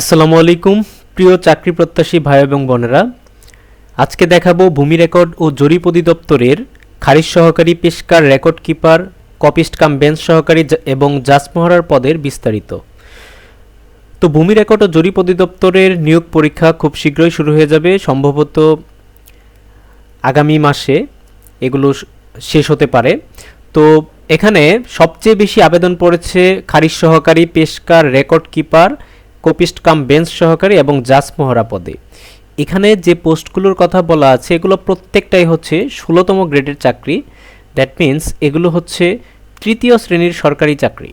আসসালামু আলাইকুম, প্রিয় চাকরি প্রত্যাশী ভাই এবং বোনেরা। আজকে দেখাবো ভূমি রেকর্ড ও জরিপ অধিদপ্তরের খারিজ সহকারী পেশকার record keeper, copyist cum bench সহকারী এবং জাসমহরার পদের বিস্তারিত। তো ভূমি রেকর্ড ও জরিপ অধিদপ্তরের নিয়োগ পরীক্ষা খুব শীঘ্রই শুরু হয়ে যাবে, সম্ভবত আগামী মাসে এগুলো শেষ হতে পারে। তো এখানে সবচেয়ে বেশি আবেদন পড়েছে খারিজ সহকারী পেশকার record keeper copyist cum bench সহকারী এবং জাজ মহড়া পদে। এখানে যে পোস্টগুলোর কথা বলা আছে, এগুলো প্রত্যেকটাই হচ্ছে ষোলোতম গ্রেডের চাকরি। দ্যাট মিন্স এগুলো হচ্ছে তৃতীয় শ্রেণির সরকারি চাকরি।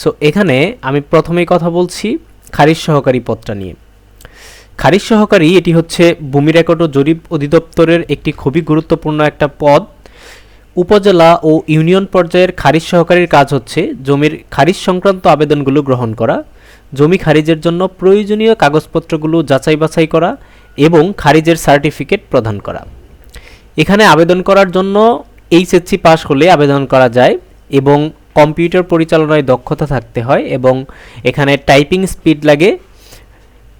সো এখানে আমি প্রথমেই কথা বলছি খারিজ সহকারী পদটা নিয়ে। খারিজ সহকারী, এটি হচ্ছে ভূমি রেকর্ড ও জরিপ অধিদপ্তরের একটি খুবই গুরুত্বপূর্ণ একটা পদ। উপজেলা ও ইউনিয়ন পর্যায়ের খারিজ সহকারীর কাজ হচ্ছে জমির খারিজ সংক্রান্ত আবেদনগুলো গ্রহণ করা। জমি খারিজের জন্য প্রয়োজনীয় কাগজপত্রগুলো যাচাই বাছাই করা এবং খারিজের সার্টিফিকেট প্রদান করা। এখানে আবেদন করার জন্য এইচএসসি পাস হলে আবেদন করা যায় এবং কম্পিউটার পরিচালনায় দক্ষতা থাকতে হয় এবং এখানে টাইপিং স্পিড লাগে।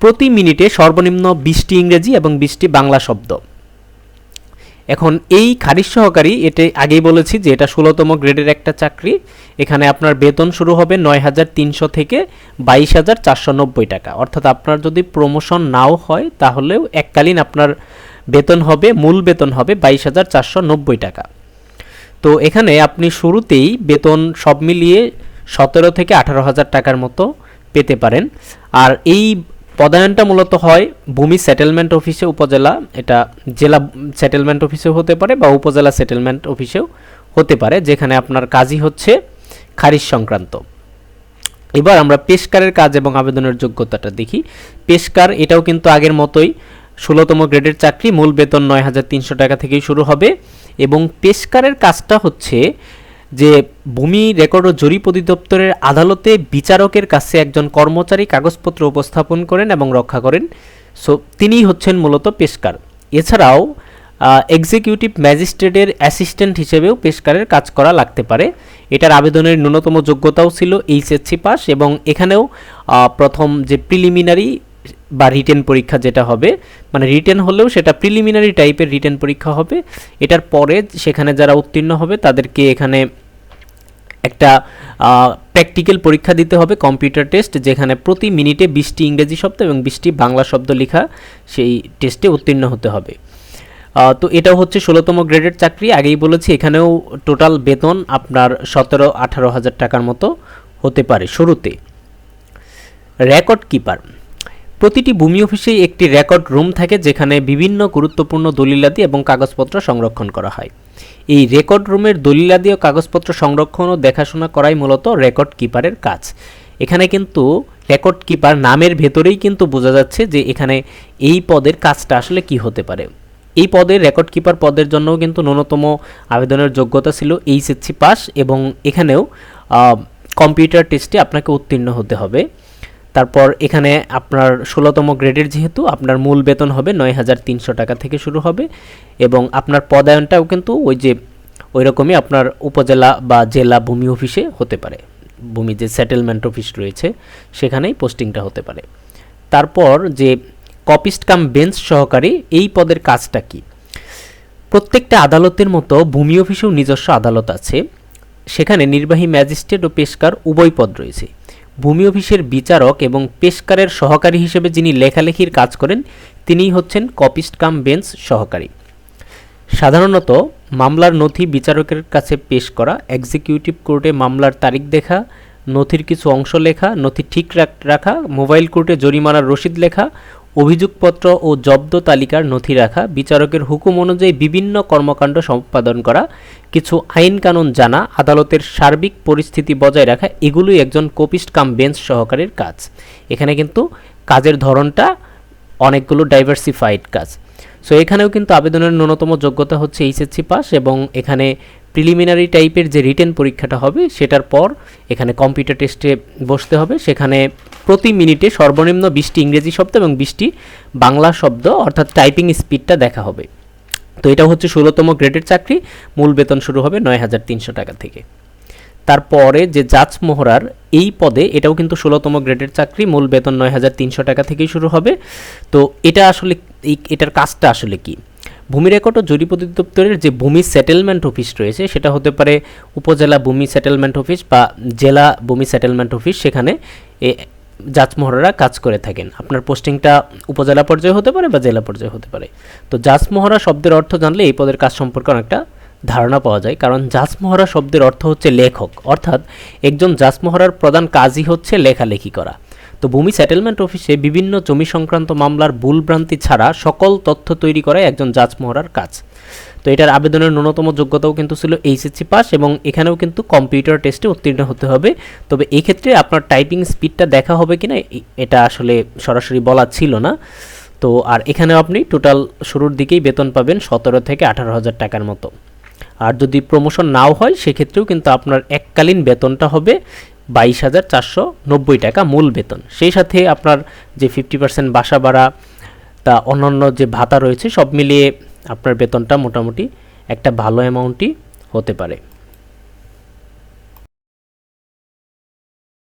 প্রতি মিনিটে সর্বনিম্ন বিশটি ইংরেজি এবং বিশটি বাংলা শব্দ। এখন এই খারিজ সহকারী, এটা আগেই বলেছি যে এটা ষোলোতম গ্রেডের একটা চাকরি। এখানে আপনার বেতন শুরু হবে নয় হাজার তিনশো থেকে বাইশ হাজার চারশো নব্বই টাকা। অর্থাৎ আপনার যদি প্রমোশন নাও হয়, তাহলেও এককালীন আপনার বেতন হবে, মূল বেতন হবে বাইশ হাজার চারশো নব্বই টাকা। তো এখানে আপনি শুরুতেই বেতন সব মিলিয়ে সতেরো থেকে আঠারো হাজার টাকার মতো পেতে পারেন। আর এই পদায়নটা মূলত হয় ভূমি সেটেলমেন্ট অফিসে উপজেলা, এটা জেলা সেটেলমেন্ট অফিসেও হতে পারে বা উপজেলা সেটেলমেন্ট অফিসেও হতে পারে, যেখানে আপনার কাজই হচ্ছে খারিজ সংক্রান্ত। এবার আমরা পেশকারের কাজ এবং আবেদনের যোগ্যতাটা দেখি। পেশকার, এটাও কিন্তু আগের মতোই ষোলোতম গ্রেডের চাকরি, মূল বেতন নয় হাজার তিনশো টাকা থেকেই শুরু হবে এবং পেশকারের কাজটা হচ্ছে যে ভূমি রেকর্ড ও জরিপ অধিদপ্তরের আদালতে বিচারকের কাছে একজন কর্মচারী কাগজপত্র উপস্থাপন করেন এবং রক্ষা করেন। সো, তিনিই হচ্ছেন মূলত পেশকার। এছাড়াও এক্সিকিউটিভ ম্যাজিস্ট্রেটের অ্যাসিস্ট্যান্ট হিসেবেও পেশকারের কাজ করা লাগতে পারে। এটার আবেদনের ন্যূনতম যোগ্যতাও ছিল এইচএসসি পাস এবং এখানেও প্রথম যে প্রিলিমিনারি বা রিটেন পরীক্ষা যেটা হবে মানে রিটেন হলেও সেটা প্রিলিমিনারি টাইপের রিটেন পরীক্ষা হবে। এটার পরে সেখানে যারা উত্তীর্ণ হবে, তাদেরকে এখানে একটা প্র্যাকটিক্যাল পরীক্ষা দিতে হবে কম্পিউটার টেস্ট যেখানে প্রতি মিনিটে বিশটি ইংরেজি শব্দ এবং বিশটি বাংলা শব্দ লেখা সেই টেস্টে উত্তীর্ণ হতে হবে। তো এটাও হচ্ছে ষোলোতম গ্রেডের চাকরি। আগেই বলেছি, এখানেও টোটাল বেতন আপনার সতেরো, আঠারো হাজার টাকার মতো হতে পারে শুরুতে। রেকর্ড কিপার প্রতিটি ভূমি অফিসেই একটি রেকর্ড রুম থাকে যেখানে বিভিন্ন গুরুত্বপূর্ণ দলিলাদি এবং কাগজপত্র সংরক্ষণ করা হয়। এই রেকর্ড রুমের দলিলাদি ও কাগজপত্র সংরক্ষণ ও দেখাশোনা করাই মূলত রেকর্ড কিপারের কাজ। এখানে কিন্তু রেকর্ড কিপার নামের ভেতরেই কিন্তু বোঝা যাচ্ছে যে এখানে এই পদের কাজটা আসলে কি হতে পারে। এই পদের রেকর্ড কিপার পদের জন্যও কিন্তু ন্যূনতম আবেদনের যোগ্যতা ছিল এইচএসসি পাস এবং এখানেও কম্পিউটার টেস্টে আপনাকে উত্তীর্ণ হতে হবে। তারপর এখানে আপনার ষোলোতম গ্রেডের যেহেতু, আপনার মূল বেতন হবে নয় হাজার তিনশো টাকা থেকে শুরু হবে এবং আপনার পদায়নটাও কিন্তু ওই যে ওই রকমই আপনার উপজেলা বা জেলা ভূমি অফিসে হতে পারে। ভূমি যে সেটেলমেন্ট অফিস রয়েছে, সেখানেই পোস্টিংটা হতে পারে। তারপর যে কপিস্ট কাম বেঞ্চ সহকারী এই পদের কাজটা কি? প্রত্যেকটা আদালতের মতো ভূমি অফিসেও নিজস্ব আদালত আছে। সেখানে নির্বাহী ম্যাজিস্ট্রেট ও পেশকার উভয় পদ রয়েছে। ভূমি অফিসের বিচারক এবং পেশকারের সহকারী হিসেবে যিনি লেখালেখির কাজ করেন, তিনিই হচ্ছেন কপিস্ট কাম বেঞ্চ সহকারী। সাধারণত মামলার নথি বিচারকের কাছে পেশ করা এক্সিকিউটিভ কোর্টে মামলার তারিখ দেখা, নথির কিছু অংশ লেখা, নথি ঠিক রাখ- মোবাইল কোর্টে জরিমানার রসিদ লেখা অভিযোগপত্র ও জব্দ তালিকার নথি রাখা, বিচারকের হুকুম অনুযায়ী বিভিন্ন কর্মকাণ্ড সম্পাদন করা, কিছু আইন কানুন জানা, আদালতের সার্বিক পরিস্থিতি বজায় রাখা, এগুলোই একজন কোপিস্ট কাম বেঞ্চ সহকারীর কাজ। এখানে কিন্তু কাজের ধরনটা অনেকগুলো ডাইভার্সিফাইড কাজ। সো এখানেও কিন্তু আবেদনের ন্যূনতম যোগ্যতা হচ্ছে এইচএসসি পাস এবং এখানে প্রিলিমিনারি টাইপের যে রিটেন পরীক্ষাটা হবে, সেটার পর এখানে কম্পিউটার টেস্টে বসতে হবে। সেখানে প্রতি মিনিটে সর্বনিম্ন বিশটি ইংরেজি শব্দ এবং বিশটি বাংলা শব্দ, অর্থাৎ টাইপিং স্পিডটা দেখা হবে। তো এটা হচ্ছে ষোলোতম গ্রেডের চাকরি। মূল বেতন শুরু হবে নয় হাজার তিনশো টাকা থেকে। তারপরে যে জাজ মোহরার, এই পদে এটাও কিন্তু ষোলোতম গ্রেডের চাকরি। মূল বেতন নয় হাজার তিনশো টাকা থেকেই শুরু হবে। তো এটা আসলে এটার কাজটা আসলে কি? ভূমি রেকর্ড ও জরিপ অধিদপ্তরের যে ভূমি সেটেলমেন্ট অফিস রয়েছে, সেটা হতে পারে উপজেলা ভূমি সেটেলমেন্ট অফিস বা জেলা ভূমি সেটেলমেন্ট অফিস সেখানে এ জাজমোহরারা কাজ করে থাকেন। আপনার পোস্টিংটা উপজেলা পর্যায়ে হতে পারে বা জেলা পর্যায়ে হতে পারে। তো জাজমোহরা শব্দের অর্থ জানলে এই পদের কাজ সম্পর্কে অনেকটা ধারণা পাওয়া যায়। কারণ জাজমোহরা শব্দের অর্থ হচ্ছে লেখক। অর্থাৎ একজন জাজমোহরার প্রধান কাজই হচ্ছে লেখালেখি করা। তো ভূমি সেটেলমেন্ট অফিসে বিভিন্ন জমি সংক্রান্ত মামলার ভুলভ্রান্তি ছাড়া সকল তথ্য তৈরি করাই একজন জাজমোহরার কাজ। তো এটার আবেদনের ন্যূনতম যোগ্যতাও কিন্তু ছিল এইচএসসি পাস এবং এখানেও কিন্তু কম্পিউটার টেস্টে উত্তীর্ণ হতে হবে। তবে এই ক্ষেত্রে আপনার টাইপিং স্পিডটা দেখা হবে কিনা এটা আসলে সরাসরি বলা ছিল না। তো আর এখানেও আপনি টোটাল শুরুর দিকেই বেতন পাবেন সতেরো থেকে আঠারো হাজার টাকার মতো। আর যদি প্রমোশন নাও হয়, সেক্ষেত্রেও কিন্তু আপনার এককালীন বেতনটা হবে বাইশ হাজার চারশো নব্বই টাকা মূল বেতন। সেই সাথে আপনার যে ফিফটি পার্সেন্ট বাসা ভাড়া, তা অন্যান্য যে ভাতা রয়েছে, সব মিলিয়ে আপনার বেতনটা মোটামুটি একটা ভালো অ্যামাউন্টই হতে পারে।